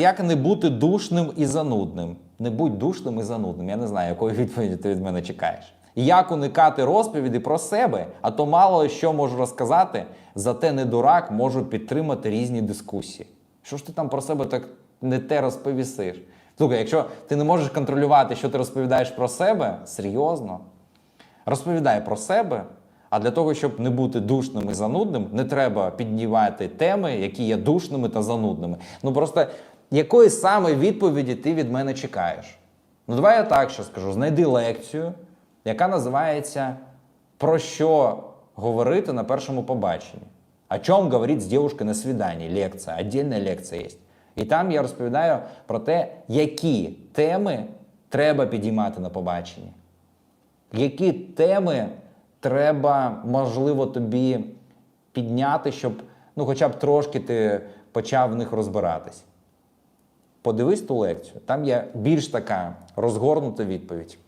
Як не бути душним і занудним? Не будь душним і занудним. Я не знаю, якої відповіді ти від мене чекаєш. Як уникати розповіді про себе, а то мало що можу розказати, зате не дурак можу підтримати різні дискусії. Що ж ти там про себе так не те розповісиш? Слухай, якщо ти не можеш контролювати, що ти розповідаєш про себе, серйозно, розповідай про себе. А для того, щоб не бути душним і занудним, не треба піднімати теми, які є душними та занудними. Ну просто якої саме відповіді ти від мене чекаєш? Ну, давай я так ще скажу: знайди лекцію, яка називається Про що говорити на першому побаченні. О чому говорить з дівчинкою на свиданні? Лекція, отдельна лекція є. І там я розповідаю про те, які теми треба підіймати на побаченні які теми треба, можливо, тобі підняти, щоб ну, хоча б трошки ти почав в них розбиратись. Подивись ту лекцію, там є більш така розгорнута відповідь.